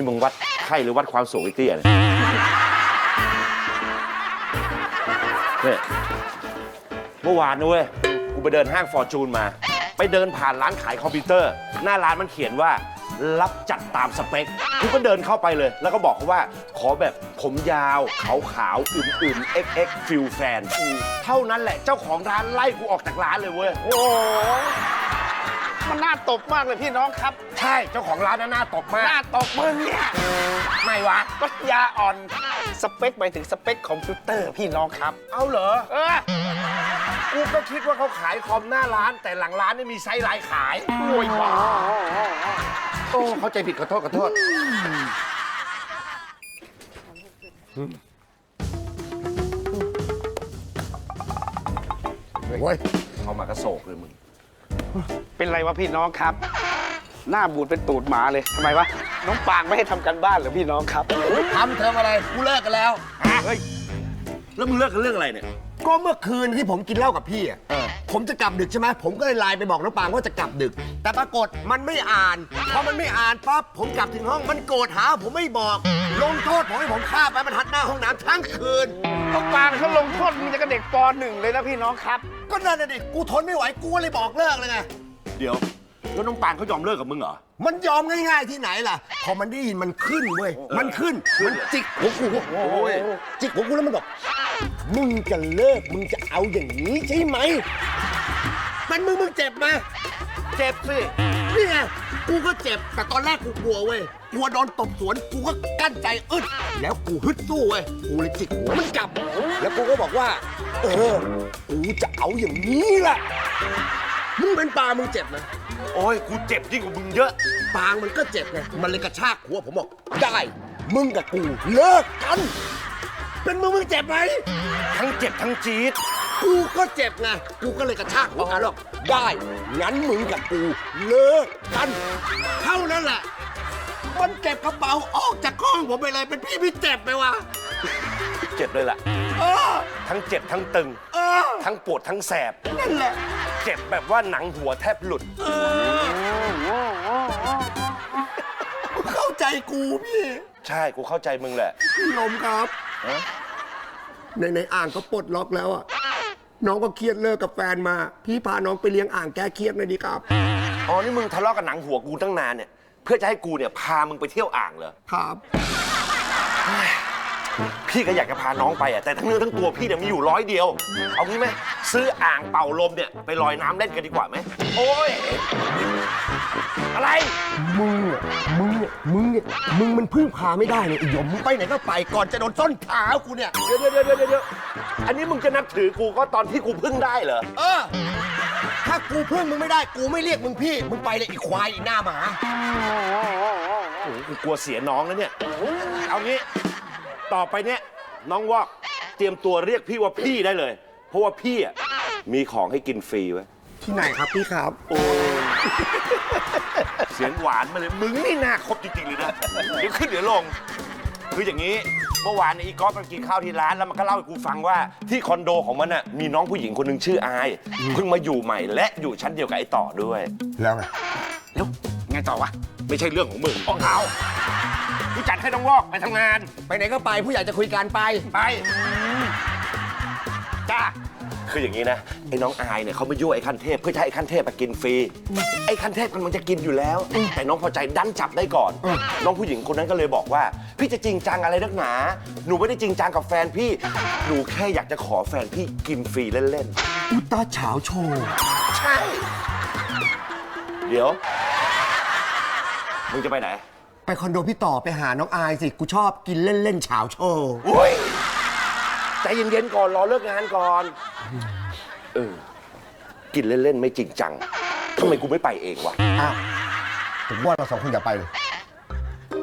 นี่มึงวัดไข้หรือวัดความสูงไอ้เตี้ยเนี่ยเนี่ยเมื่อวานนะเว้ยกูไปเดินห้างฟอร์จูนมา ไปเดินผ่านร้านขายคอมพิวเตอร์ หน้าร้านมันเขียนว่ารับจัดตามสเปคกูก็เดินเข้าไปเลย แล้วก็บอกเขาว่า ขอแบบผมยาวขาวขาวๆอื่นๆ XX ฟิลแฟน เท่านั้นแหละเจ้าของร้านไล่กูออกจากร้านเลยเว้ย โอ้โห มันน่าตบมากเลยพี่น้องครับ ใช่เจ้าของร้านน่าหน้าตกมาน่าก ตบมึงเนี่ยไม่วะ ปัญญาอ่อน สเปคไปถึงสเปคคอมพิวเตอร์พี่น้องครับ เอาเหรอ เออกูก็คิดว่าเขาขายคอมหน้าร้าน แต่หลังร้านนี่มีไซส์ไลน์ขายโวยว่าโอ้เข้าใจผิดขอโทษขอโทษเฮ้ยเอามากระโศกเลยมึง เป็นไรวะพี่น้องครับ หน้าบูดเป็นตูดหมาเลยทำไมวะน้องปางไม่ให้ทำกันบ้านเหรอพี่น้องครับทำเทอมอะไรกูเลิกกันแล้ว เฮ้ยแล้วมึงเลิกกันเรื่องอะไรเนี่ย ก็เมื่อคืนที่ผมกินเหล้ากับพี่อะเออผมจะกลับดึกใช่ไหมผมก็เลยไลน์ไปบอกน้องปางว่าจะกลับดึก แต่ปรากฏมันไม่อ่านพอมันไม่อ่านปั๊บผมกลับถึงห้องมันโกรธหาผมไม่บอก ลงโทษผมให้ผมฆ่าไปบรรทัดหน้าห้องน้ำทั้งคืนน้องปางเขาลงโทษมึงจะกับเด็กปหนึ่งเลยนะพี่น้องครับ ก็นั่นน่ะดิกูทนไม่ไหวกูก็เลยบอกเลิกเลยไง เดี๋ยว แล้วน้องปานเขายอมเลิกกับมึงเหรอ มันยอมง่ายๆที่ไหนล่ะ พอมันได้ยินมันขึ้นเว้ย มันขึ้น มันจิกหัวกูโอ้ยจิกหัวกูแล้วมันบอก มึงจะเลิกมึงจะเอาอย่างนี้ใช่ไหม มันมึงมึงเจ็บไหมเจ็บสิ นี่ไง กูก็เจ็บ แต่ตอนแรกกูกลัวเว้ย กลัวโดนตบสวน กูก็กั้นใจอึด แล้วกูฮึดสู้เว้ย กูเลยจิกหัวมันกลับ แล้วกูก็บอกว่า เออ กูจะเอาอย่างนี้แหละ มึงเป็นปลา มึงเจ็บไหมโอ้ย กูเจ็บยิ่งกว่ามึงเยอะ ปางมันก็เจ็บไง มันเลยกระชากหัวผมบอก ได้ มึงกับกูเลิกกัน เป็นมึงมึงเจ็บไหม ทั้งเจ็บทั้งจี๊ด กูก็เจ็บไง กูก็เลยกระชากหัวกันหรอกได้ งั้นมึงกับกูเลิกกัน เท่านั้นแหละ มันเก็บกระเป๋าออกจากห้องผมไปเลย เป็นพี่พี่เจ็บไหมวะเจ็บเลยล่ะ เออ ทั้งเจ็บทั้งตึง เออ ทั้งปวดทั้งแสบ นั่นแหละ เจ็บแบบว่าหนังหัวแทบหลุดเข้าใจกูพี่ ใช่ กูเข้าใจมึงแหละ พี่นมครับฮะในในอ่างก็ปลดล็อกแล้วอะ น้องก็เครียดเลิกกับแฟนมา พี่พาน้องไปเลี้ยงอ่างแก้เครียดหน่อยดีครับ อ๋อนี่มึงทะเลาะกับหนังหัวกูตั้งนานเนี่ย เพื่อจะให้กูเนี่ยพามึงไปเที่ยวอ่างเหรอ ครับ พี่ก็อยากจะพาน้องไปอะแต่ทั้งเนื้อทั้งตัวพี่เนี่ยมีอยู่ร้อยเดียว เอางี้ไหมซื้ออ่างเป่าลมเนี่ยไปลอยน้ำเล่นกันดีกว่าไหมโอ้ยอะไร มึงอะมึงอะมึงอะมึงมันพึ่งพาไม่ได้เลยไอ้หยมมึงไปไหนก็ไปก่อนจะโดนส้นขากูเนี่ย เดี๋ยวเดี๋ยวเดี๋ยวเดี๋ยวอันนี้มึงจะนับถือกูก็ตอนที่กูพึ่งได้เหรอ เออ ถ้ากูพึ่งมึงไม่ได้ กูไม่เรียกมึงพี่ มึงไปเลยอีควายอีหน้าหมา โอ้โหกูกลัวเสียน้องแล้วเนี่ย เอางี้ ต่อไปเนี่ยน้องวอกเตรียมตัวเรียกพี่ว่าพี่ได้เลย เพราะว่าพี่อะมีของให้กินฟรีไว้ยที่ไหนครับพี่ครับเสียงหวานมาเลยมึงนี่น่าคบจริงๆเลยนะเดี๋ยวขึ้นเดี๋ยวลง คืออย่างนี้เมื่อวานเนยอีกอฟมันกินข้าวที่ร้านแล้วมันก็เล่าให้กูฟังว่าที่คอนโดของมันน่ะมีน้องผู้หญิงคนหนึ่งชื่ออายเพิ่งมาอยู่ใหม่และอยู่ชั้นเดียวกับไอ้ต่อด้วย แล้วไง แล้วไงต่อวะ ไม่ใช่เรื่องของมึงของเขา กูจัดให้น้องวอกไปทำงานไปไหนก็ไปผู้ใหญ่จะคุยกันไปไปจ้าคืออย่างนี้นะ ไอ้น้องอายเนี่ยเขามายั่วไอ้ขั้นเทพเพื่อจะให้ไอ้ขั้นเทพมากินฟรี ไอ้ขั้นเทพมันมันจะกินอยู่แล้ว แต่น้องพอใจดันจับได้ก่อน น้องผู้หญิงคนนั้นก็เลยบอกว่า พี่จะจริงจังอะไรนักหนา หนูไม่ได้จริงจังกับแฟนพี่ หนูแค่อยากจะขอแฟนพี่กินฟรีเล่นอุตตาเฉาวโชว์ ๆ ใช่ เดี๋ยว มึงจะไปไหน ไปคอนโดพี่ต่อไปหาน้องอายสิ กูชอบกินเล่นๆเฉาวโชว์อุ้ยใจเย็นๆก่อนรอเลิกงานก่อน เออ กินเล่น ๆ ไม่จริงจังทำไมกูไม่ไปเองวะ อ้าวผมว่าเราสองคนอย่าไปเลย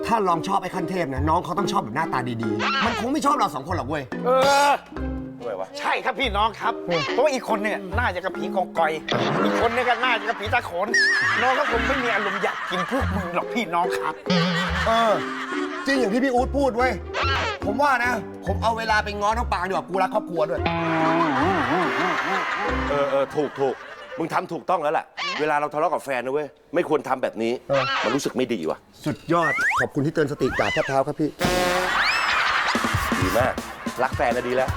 ถ้าลองชอบไอ้ขั้นเทพนะน้องเขาต้องชอบแบบหน้าตาดีๆ มันคงไม่ชอบเราสองคนหรอกเว้ย เออ ทำไมวะใช่ครับพี่น้องครับ เพราะว่าอีกคนเนี่ยน่าจะกับผีกองกอย อีกคนเนี่ยก็น่าจะกับผีตาโขน น้องก็คงไม่มีอารมณ์อยากกินพวกมึงหรอกพี่น้องครับ เออ จริงอย่างที่พี่อู๊ดพูดเว้ย ผมว่านะ ผมเอาเวลาไปง้อน้องปางดีกว่ากูรักครอบครัวด้วย เออเออถูกถูกมึงทำถูกต้องแล้วแหละเวลาเราทะเลาะกับแฟนนะเว้ย ไม่ควรทำแบบนี้ เออ มันรู้สึกไม่ดีว่ะ สุดยอด ขอบคุณที่เตือนสติกราบพระเท้าครับพี่ ดีมาก รักแฟนนะดีแล้ว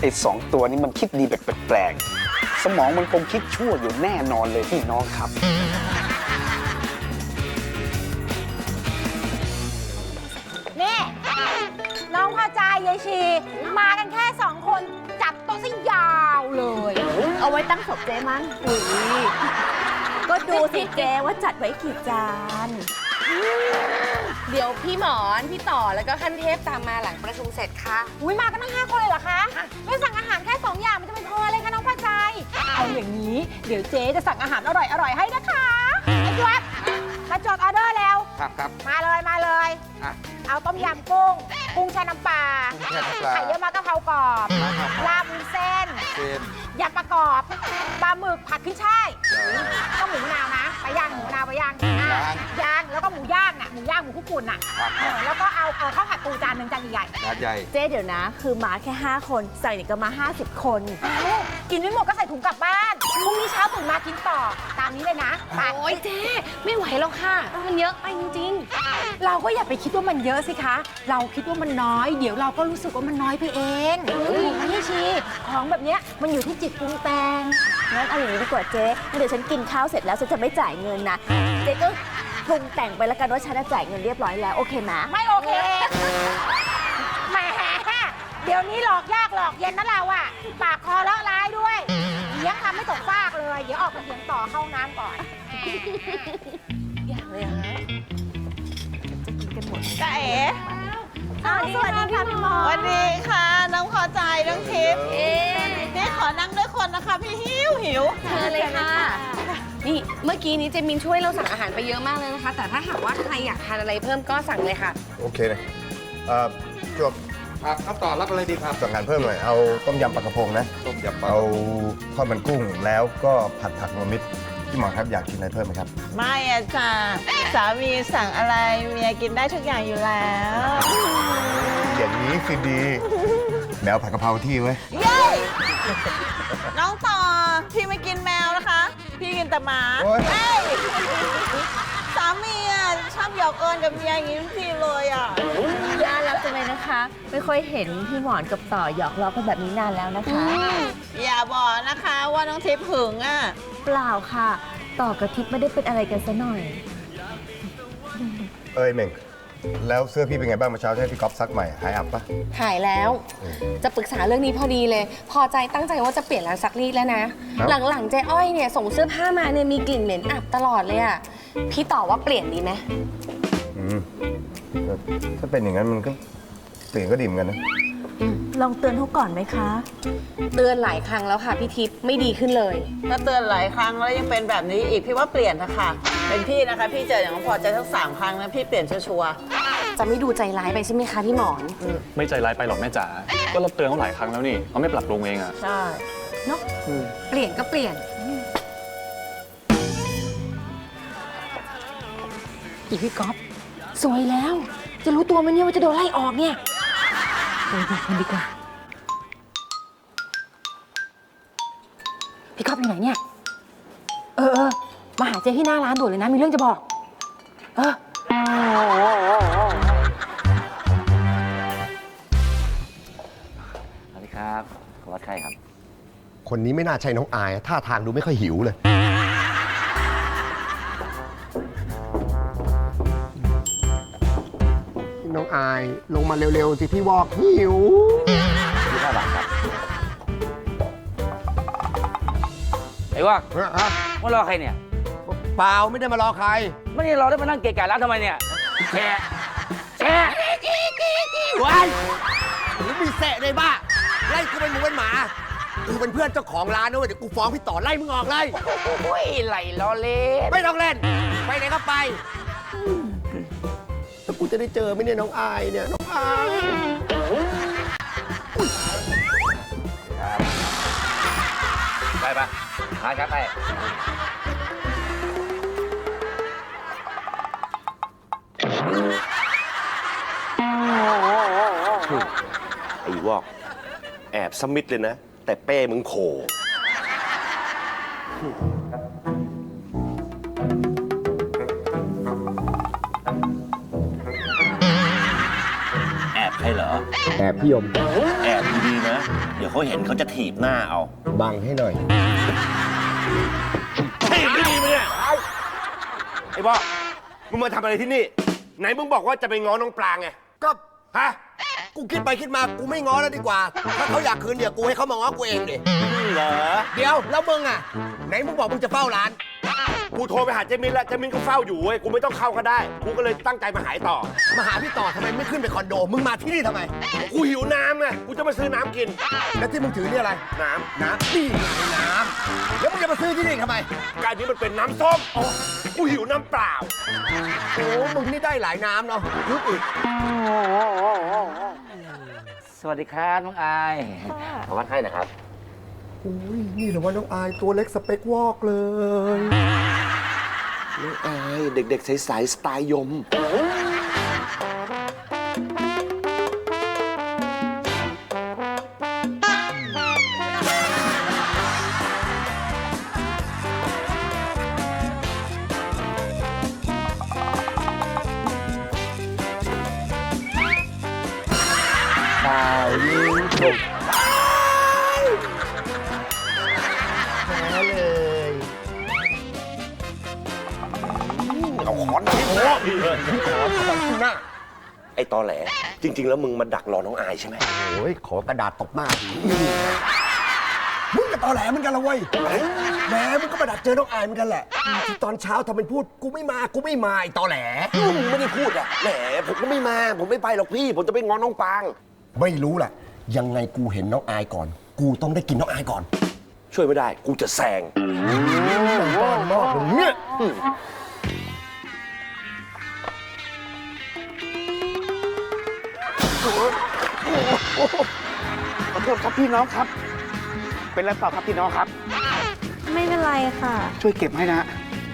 ไอ้สองตัวนี้มันคิดดีแบบแปลกๆสมองมันคงคิดชั่วอยู่แน่นอนเลยพี่น้องครับ นี่ น้องพอใจยายชี มากันแค่สองคนจัดโต๊ะซะยาวเลย เอาไว้ตั้งศพเจ๊มั้งอุ้ยก็ดูสิเจ๊ว่าจัดไว้กี่จาน เดี๋ยวพี่หมอนพี่ต่อแล้วก็ขั้นเทพตามมาหลังประชุมเสร็จค่ะ อุ้ยมากันตั้งห้าคนเลยเหรอคะไม่สั่งอาหารแค่สองอย่างมันจะไม่พอเลยคะน้องพอใจเอาอย่างนี้ เดี๋ยวเจ๊จะสั่งอาหารอร่อยอร่อยๆให้นะคะไอ้จวดมาจดออเดอร์แล้ว ครับครับมาเลยมาเลย อะ เอาต้มยำกุ้ง กุ้งแช่น้ำปลา กุ้งแช่น้ำปลาไข่เยี่ยวมะกะเพรากรอบลาบวุ้นเส้นเต็มยำประกอบ ปลาหมึกผัดขึ้นช่ายต้องหมูมะนาวนะไป ย่างหมูมะนาวไปย่างอะย่างแล้วก็หมูย่างน่ะหมูย่างหมูคุกกุ่นน่ะเออแล้วก็เอาเอาข้าวผัดปูจานหนึ่งจานใหญ่งานใหญ่ เจ๊เดี๋ยวนะ คือมาแค่ 5 คนใส่นี่ก็มา 50 คนๆเอากินไม่หมดก็ใส่ถุงกลับบ้าน พรุ่งนี้เช้าตื่นมากินต่อ ตามนี้เลยนะไปโอ้ยเจ๊ไม่ไหวแล้วค่ะ มันเยอะไปจริงเราก็อย่าไปคิดว่ามันเยอะสิคะ เราคิดว่ามันน้อย เดี๋ยวเราก็รู้สึกว่ามันน้อยไปเองถูกไหมพี่ชี ของแบบเนี้ยมันอยู่ที่จิตปรุงแต่ง งั้นเอาอย่างนี้ดีกว่าเจ๊งั้นเดี๋ยวฉันกินข้าวเสร็จแล้วฉันจะไม่จ่ายเงินนะเจ๊ก็ปรุงแต่งไปแล้วกันว่าฉันจะจ่ายเงินเรียบร้อยแล้วโอเคไหมไม่โอเคแหมเดี๋ยวนี้หลอกยากหลอกเย็นนะเราอะปากคอเลาะร้ายด้วยเลี้ยงทำไม่ตกฟากเลย เดี๋ยวออกไปเถียงต่อเข้าห้องน้ำก่อนอยากเลยฮะจะกินกันหมดจ้าเอ๋อ้าวสวัสดีค่ะพี่หมอสวันดีค่ะ น้องพอใจน้องทิพย์นี่ขอนั่งด้วยคนนะคะ พี่หิวหิวๆเชิญเลยค่ะ นี่เมื่อกี้นี้เจมินช่วยเราสั่งอาหารไปเยอะมากเลยนะคะ แต่ถ้าหากว่าใครอยากทานอะไรเพิ่มก็สั่งเลยค่ะ โอเคเลยเอ่อจวบครับครับต่อรับอะไรดีครับสั่งอาหารเพิ่มหน่อยเอาต้มยำปลากระพงนะ ต้มยำปลาเอาทอดมันกุ้งแล้วก็ผัดผักรวมมิตรพี่หมอครับอยากกินอะไรเพิ่มไหมครับ ไม่อะจ้าสามีสั่งอะไรเมียกินได้ทุกอย่างอยู่แล้วอย่างนี้สิดีแมวผัดกะเพราที่ไว้ยเย้ พี่กินแต่หมาโอ๊ย เอ้ยสามีอะชอบหยอกเอิญกับเมียอย่างนี้ทุกทีเลยอะย่ารักจังเลยนะคะ ไม่ค่อยเห็นพี่หมอนกับต่อหยอกล้อกันแบบนี้นานแล้วนะคะ อย่าบอกนะคะว่าน้องทิพย์หึงอะ เปล่าค่ะ ต่อกับทิพย์ไม่ได้เป็นอะไรกันซะหน่อย เอ้ยเม่ง แล้วเสื้อพี่เป็นไงบ้างเมื่อเช้าที่ให้พี่ก๊อฟซักใหม่หายอับปะ หายแล้ว จะปรึกษาเรื่องนี้พอดีเลย พอใจตั้งใจว่าจะเปลี่ยนร้านซักรีดแล้วนะ ครับ หลังๆเจ๊อ้อยเนี่ยส่งเสื้อผ้ามาเนี่ยมีกลิ่นเหม็นอับตลอดเลยอะ พี่ต่อว่าเปลี่ยนดีไหมอืมก็ถ้าเป็นอย่างนั้นมันก็เปลี่ยนก็ดีเหมือนกันนะ ลองเตือนเขาก่อนไหมคะ เตือนหลายครั้งแล้วค่ะพี่ทิพย์ไม่ดีขึ้นเลย ถ้าเตือนหลายครั้งแล้วยังเป็นแบบนี้อีกพี่ว่าเปลี่ยนนะคะเป็นพี่นะคะ พี่เจออย่างน้องพอใจทั้งสามครั้งนะพี่เปลี่ยนชัวร์จะไม่ดูใจร้ายไปใช่ไหมคะพี่หมอน ไม่ใจร้ายไปหรอกแม่จ๋า ก็เราเตือนเขาหลายครั้งแล้วนี่เขาไม่ปรับปรุงเองอะๆใช่เปลี่ยนก็เปลี่ยน อีพี่ก๊อฟสวยแล้ว จะรู้ตัวไหมเนี่ยว่าจะโดนไล่ออกเนี่ย โดนบอกมันดีกว่า พี่ก๊อฟอยู่ไหนเนี่ย เออเออมาหาเจ๊ที่หน้าร้านด่วนเลยนะ มีเรื่องจะบอก เออ สวัสดีครับขอวัดไข้ครับ คนนี้ไม่น่าใช่น้องอาย ท่าทางดูไม่ค่อยหิวเลย องอาย ลงมาเร็วๆสิพี่วอกหิวยี่ห้าบาทครับไอ้ว่าครับมารอใครเนี่ยเปล่าไม่ได้มารอใคร ไม่ได้รอได้มานั่งเกะกะร้านทำไมเนี่ยแช่แช่วันหรือมีเสะเลยบ้าไล่กูเป็นหมูเป็นหมากูเป็นเพื่อนเจ้าของร้านนะเว้ยเดี๋ยวกูฟ้องพี่ต่อไล่มึงออกเลย โอ้ยไหลล้อเล่นไม่ต้องเล่น ไปไหนก็ไปแล้วกู จะได้เจอไม่เนี่ยน้องอายเนี่ยน้องอายไปปะหาครับไปไอ้วอก แอบสมิธเลยนะ แต่เป้มึงโข แอบพี่ยมแอบดีๆนะ เดี๋ยวเขาเห็นเขาจะถีบหน้าเอาบังให้หน่อย ถีบไม่ดีมั้ยเนี่ยไอ้บอกมึงมาทำอะไรที่นี่ ไหนมึงบอกว่าจะไปง้อน้องปลางไงก็ฮะกูคิดไปคิดมากูไม่ง้อแล้วดีกว่า ถ้าเขาอยากคืนเดี๋ยวกูให้เขามาง้อกูเองดิเหรอเดี๋ยวแล้วมึงอะ ไหนมึงบอกมึงจะเฝ้าร้าน กูโทรไปหาเจมินแล้วเจมินก็เฝ้าอยู่เว้ยกูไม่ต้องเข้าก็ได้ กูก็เลยตั้งใจมาหายต่อ มาหาพี่ต่อทำไมไม่ขึ้นไปคอนโด มึงมาที่นี่ทำไม กูหิวน้ำไงกูจะมาซื้อน้ำกิน แล้วที่มึงถือนี่อะไร น้น้ำนี่ไงน้ำแล้วมึงจะมาซื้อที่นี่ทำไมำกายนี้มันเป็นน้ำส้มกูหิวน้ำเปล่า โอ้มึงนี่ได้หลายน้ำเนาะอึดอึดสวัสดีครับน้องอายขอวัดให้นะครับ อุ้ยนี่เหรือว่าน้องอายตัวเล็กสเปควอกเลย น้องอายเด็กๆใสๆสไตล์ยมเปล่ายิงฉุบ หัวพี่เลยขอขอบคุณหน้าไอ้ตอแหล จริง ๆ แล้วมึงมาดักรอน้องอายใช่ไหมโอ้ยขอกระดาษตบหน้าทีมึงกับตอแหลเหมือนกันละเว้ยแหมมึงก็มาดักเจอน้องอายเหมือนกันแหละที่ตอนเช้าทำเป็นพูดกูไม่มากูไม่มาไอ้ตอแหลมึงไม่ได้พูดอะแหมผมก็ไม่มา ผมไม่ไปหรอกพี่ ผมจะไปง้อน้องปาง ไม่รู้แหละยังไงกูเห็นน้องอายก่อน กูต้องได้กินน้องอายก่อน ช่วยไม่ได้ กูจะแซงบ้านมากเลย เนี่ยขอโทษครับพี่น้องครับ เป็นไรเปล่าครับพี่น้องครับ ไม่เป็นไรค่ะ ช่วยเก็บให้นะ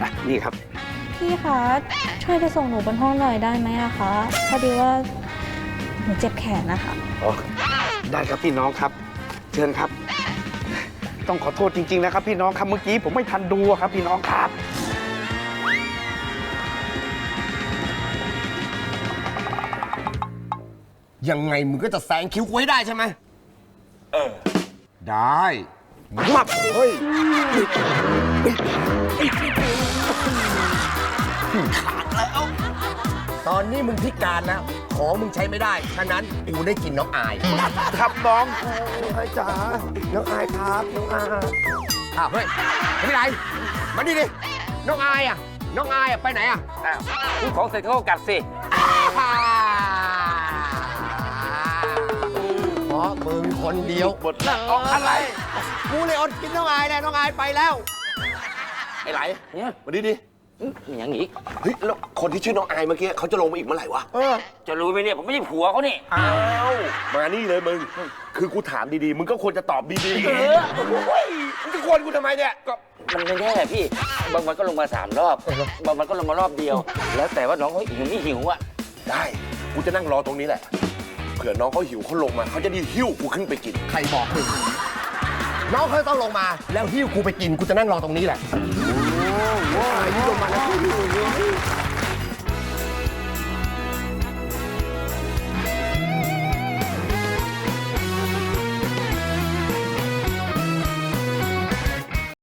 อะนี่ครับ พี่คะช่วยไปส่งหนูบนห้องหน่อยได้ไหมอะคะพอดีว่าหนูเจ็บแขนนะคะได้ครับพี่น้องครับ เชิญครับ ต้องขอโทษจริง ๆ นะครับ พี่น้องครับเมื่อกี้ผมไม่ทันดูอะครับ พี่น้องครับ ยังไงมึงก็จะแซงคิวกูให้ได้ใช่ไหมเออ ได้มับเฮ้ยขาดแล้ว ตอนนี้มึงพิการแล้วของมึงใช้ไม่ได้ ฉะนั้นกูได้กินน้องอาย ครับน้องน้องอายจ๋าน้องอายครับน้องอายอ้าวเฮ้ยไม่เป็นไรมาดิดิน้องอายอะ น้องอายอะไปไหนอะพูดของเสร็จเขาก็กัดสิ ราะมึงคนเดียวหมดแล้วเอาอะไร กูเลยอดกินน้องอายแน่น้องอายไปแล้ว ไอ้ไหลเนี่ยมาดิดิอื้ออย่างอีกเฮ้ยแล้วคนที่ชื่อน้องอายเมื่อกี้เขาจะลงมาอีกเมื่อไหร่วะเออจะรู้ไหมเนี่ยผมไม่ใช่ผัวเขานี่อ้าวมานี่เลยมึง คือกูถามดีๆ มึงก็ควรจะตอบดีๆเออโอ้ยมึงจะควรกูทำไมเนี่ยก็มันไม่แน่พี่ บางวันก็ลงมาสามรอบ บางวันก็ลงมารอบเดียว แล้วแต่ว่าน้องเขาหิวไม่หิวอะได้ กูจะนั่งรอตรงนี้แหละ เผื่อน้องเขาหิวเขาลงมาเขาจะไดีหิ้วกูขึ้นไปกิน ใครบอกมึงน้องเขาต้องลงมาแล้วหิ้วกูไปกินกูจะนั่งรอตรงนี้แหละโอ้โหลงมาแล้ว